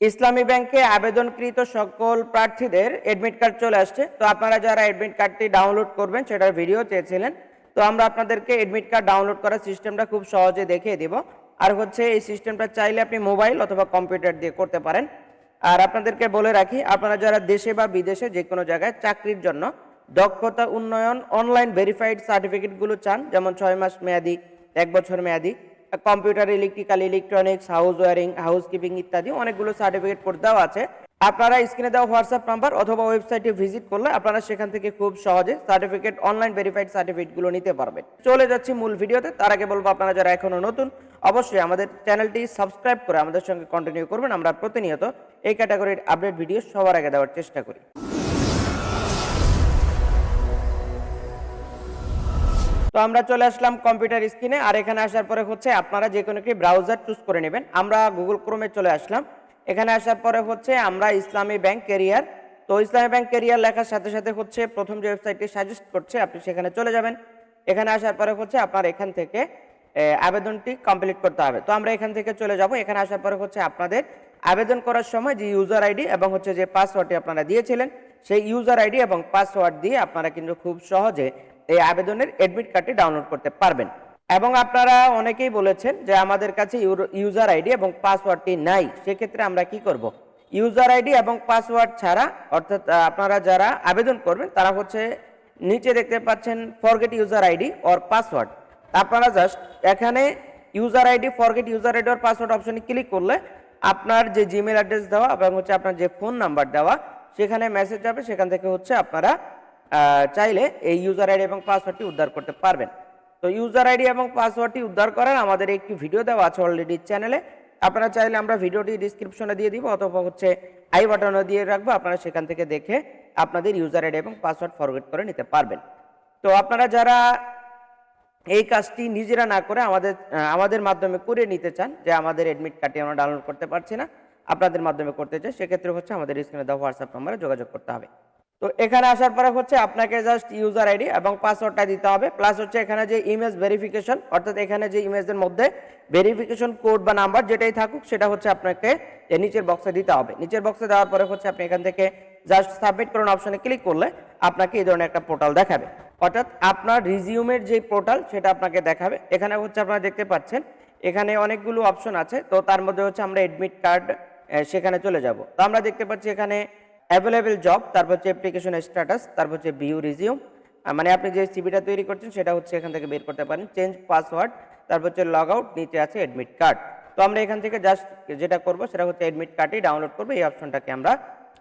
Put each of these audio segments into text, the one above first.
ইসলামী ব্যাংকে আবেদনকৃত সকল প্রার্থীদের অ্যাডমিট কার্ড চলে আসছে। তো আপনারা যারা অ্যাডমিট কার্ডটি ডাউনলোড করবেন, সেটার ভিডিও চেয়েছিলেন। তো আমরা আপনাদেরকে অ্যাডমিট কার্ড ডাউনলোড করার সিস্টেমটা খুব সহজে দেখিয়ে দিব। আর হচ্ছে এই সিস্টেমটা চাইলে আপনি মোবাইল অথবা কম্পিউটার দিয়ে করতে পারেন। আর আপনাদেরকে বলে রাখি, আপনারা যারা দেশে বা বিদেশে যে কোনো জায়গায় চাকরির জন্য দক্ষতা, উন্নয়ন অনলাইন ভেরিফাইড সার্টিফিকেটগুলো চান, যেমন ছয় মাস মেয়াদি, এক বছর মেয়াদি computer, electrical, electronics house wiring housekeeping ইত্যাদি অনেকগুলো সার্টিফিকেট কোড দেওয়া আছে। আপনারা স্ক্রিনে দেওয়া হোয়াটসঅ্যাপ নাম্বার অথবা ওয়েবসাইটে ভিজিট করলে আপনারা সেখান থেকে খুব সহজে সার্টিফিকেট, অনলাইন ভেরিফাইড সার্টিফিকেটগুলো নিতে পারবেন। চলে যাচ্ছি মূল ভিডিওতে। তার আগে বলব আপনারা যারা এখনও নতুন, অবশ্যই আমাদের চ্যানেলটি সাবস্ক্রাইব করে আমাদের সঙ্গে কন্টিনিউ করবেন। আমরা প্রতিনিয়ত এই ক্যাটাগরির আপডেট ভিডিও সবার আগে দেওয়ার চেষ্টা করি। তো আমরা চলে আসলাম কম্পিউটার স্ক্রিনে আর এখানে আসার পরে হচ্ছে আপনারা যে কোনো একটি ব্রাউজার চুজ করে নেবেন। আমরা গুগল ক্রোমে চলে আসলাম। এখানে আসার পরে হচ্ছে আমরা ইসলামী ব্যাংক কেরিয়ার তো ইসলামী ব্যাংক কেরিয়ার লেখার সাথে সাথে হচ্ছে প্রথম যে ওয়েবসাইটটি সাজেস্ট করছে, আপনি সেখানে চলে যাবেন। এখানে আসার পরে হচ্ছে আপনার এখান থেকে আবেদনটি কমপ্লিট করতে হবে। তো আমরা এখান থেকে চলে যাব। এখানে আসার পরে হচ্ছে আপনাদের আবেদন করার সময় যে ইউজার আইডি এবং হচ্ছে যে পাসওয়ার্ডটি আপনারা দিয়েছিলেন, সেই ইউজার আইডি এবং পাসওয়ার্ড দিয়ে আপনারা কিন্তু খুব সহজে এই আবেদনের এডমিট কার্ডটি ডাউনলোড করতে পারবেন। এবং আপনারা অনেকেই বলেছেন যে আমাদের কাছে ইউজার আইডি এবং পাসওয়ার্ডটি নাই। সেক্ষেত্রে আমরা কি করব? ইউজার আইডি এবং পাসওয়ার্ড ছাড়া, অর্থাৎ আপনারা যারা আবেদন করবেন, তারা হচ্ছে নিচে দেখতে পাচ্ছেন forget user ID or password আপনারা জাস্ট এখানে user ID forget user ID or password অপশনে ক্লিক করলে আপনার যে জিমেল অ্যাড্রেস দেওয়া এবং হচ্ছে আপনার যে ফোন নাম্বার দেওয়া, সেখানে মেসেজ যাবে। সেখান থেকে হচ্ছে আপনারা চাইলে এই ইউজার আইডি এবং পাসওয়ার্ডটি উদ্ধার করতে পারবেন। তো ইউজার আইডি এবং পাসওয়ার্ডটি উদ্ধার করার আমাদের একটি ভিডিও দেওয়া আছে অলরেডি চ্যানেলে আপনারা চাইলে আমরা ভিডিওটি ডিসক্রিপশনে দিয়ে দিব অথবা হচ্ছে আই বাটনও দিয়ে রাখব, আপনারা সেখান থেকে দেখে আপনাদের ইউজার আইডি এবং পাসওয়ার্ড ফরওয়ার্ড করে নিতে পারবেন। তো আপনারা যারা এই কাজটি নিজেরা না করে আমাদের আমাদের মাধ্যমে করে নিতে চান, যে আমাদের এডমিট কার্ডটি আমরা ডাউনলোড করতে পারছি না, আপনাদের মাধ্যমে করতে চাই, সেক্ষেত্রে হচ্ছে আমাদের স্ক্রিনে দেওয়া হোয়াটসঅ্যাপ নম্বরে যোগাযোগ করতে হবে। তো এখানে আসার পরে হচ্ছে আপনাকে জাস্ট ইউজার আইডি এবং পাসওয়ার্ডটা দিতে হবে প্লাস হচ্ছে এখানে যে ইমেজ ভেরিফিকেশন অর্থাৎ এখানে যে ইমেজের মধ্যে ভেরিফিকেশন কোড বা নাম্বার যেটাই থাকুক, সেটা হচ্ছে আপনাকে নিচের বক্সে দিতে হবে। নিচের বক্সে দেওয়ার পরে হচ্ছে আপনি এখান থেকে জাস্ট সাবমিট করুন অপশনে ক্লিক করলে আপনাকে এই ধরনের একটা পোর্টাল দেখাবে। অর্থাৎ আপনার রিজিউমের যে পোর্টাল সেটা আপনাকে দেখাবে। এখানে হচ্ছে আপনারা দেখতে পাচ্ছেন, এখানে অনেকগুলো অপশন আছে, তো তার মধ্যে হচ্ছে আমরা এডমিট কার্ড সেখানে চলে যাব। তো আমরা দেখতে পাচ্ছি এখানে অ্যাভেলেবেল জব তারপর হচ্ছে অ্যাপ্লিকেশন স্ট্যাটাস তারপর হচ্ছে ভিউ রিজিউম মানে আপনি যে সিবিটা তৈরি করছেন সেটা হচ্ছে এখান থেকে বের করতে পারেন। চেঞ্জ পাসওয়ার্ড তারপর হচ্ছে লগ আউট নিচে আছে অ্যাডমিট কার্ড তো আমরা এখান থেকে জাস্ট যেটা করব সেটা হচ্ছে অ্যাডমিট কার্ডই ডাউনলোড করব, এই অপশনটাকে আমরা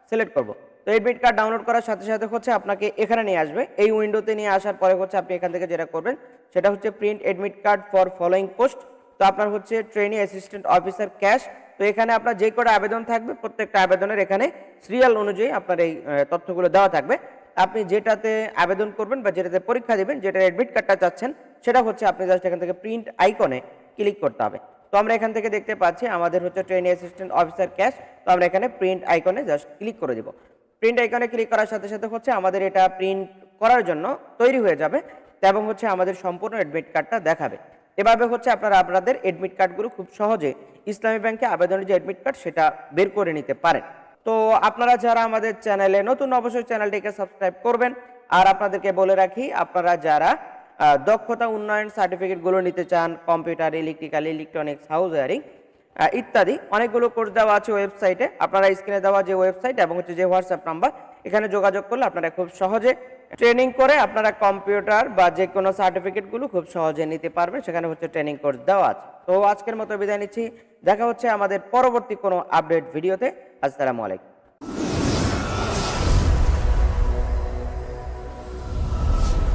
সিলেক্ট করব। তো এডমিট কার্ড ডাউনলোড করার সাথে সাথে হচ্ছে আপনাকে এখানে নিয়ে আসবে। এই উইন্ডোতে নিয়ে আসার পরে হচ্ছে আপনি এখান থেকে যেটা করবেন, সেটা হচ্ছে print admit card for following post তো আপনার হচ্ছে ট্রেনিং অ্যাসিস্ট্যান্ট অফিসার ক্যাশ তো এখানে আপনার যে কটা আবেদন থাকবে, প্রত্যেকটা আবেদনের এখানে সিরিয়াল অনুযায়ী আপনার এই তথ্যগুলো দেওয়া থাকবে। আপনি যেটাতে আবেদন করবেন বা যেটাতে পরীক্ষা দেবেন, যেটা অ্যাডমিট কার্ডটা চাচ্ছেন, সেটা হচ্ছে আপনি জাস্ট এখান থেকে প্রিন্ট আইকনে ক্লিক করতে হবে। তো আমরা এখান থেকে দেখতে পাচ্ছি, আমাদের হচ্ছে ট্রেনিং অ্যাসিস্ট্যান্ট অফিসার ক্যাশ তো আমরা এখানে প্রিন্ট আইকনে জাস্ট ক্লিক করে দিব। প্রিন্ট আইকনে ক্লিক করার সাথে সাথে হচ্ছে আমাদের এটা প্রিন্ট করার জন্য তৈরি হয়ে যাবে, এবং হচ্ছে আমাদের সম্পূর্ণ অ্যাডমিট কার্ডটা দেখাবে। এভাবে হচ্ছে আপনারা আপনাদের এডমিট কার্ডগুলো খুব সহজে ইসলামী ব্যাংকে আবেদনের যে এডমিট কার্ড সেটা বের করে নিতে পারেন। তো আপনারা যারা আমাদের চ্যানেলে নতুন, অবশ্যই চ্যানেলটিকে সাবস্ক্রাইব করবেন। আর আপনাদেরকে বলে রাখি, আপনারা যারা দক্ষতা উন্নয়ন সার্টিফিকেটগুলো নিতে চান computer electrical electronics house wiring ইত্যাদি। অনেকগুলো কোর্স দেওয়া আছে ওয়েবসাইটে আপনারা স্ক্রিনে দেওয়া যে ওয়েবসাইট এবং হচ্ছে যে হোয়াটসঅ্যাপ নাম্বার এখানে যোগাযোগ করলে আপনারা খুব সহজে ট্রেনিং করে আপনারা কম্পিউটার বা যে কোনো সার্টিফিকেটগুলো খুব সহজে নিতে পারবেন। সেখানে হচ্ছে ট্রেনিং কোর্স দেওয়া আছে। তো আজকের মতো বিদায় নিচ্ছি। দেখা হচ্ছে আমাদের পরবর্তী কোনো আপডেট ভিডিওতে আসসালামু আলাইকুম।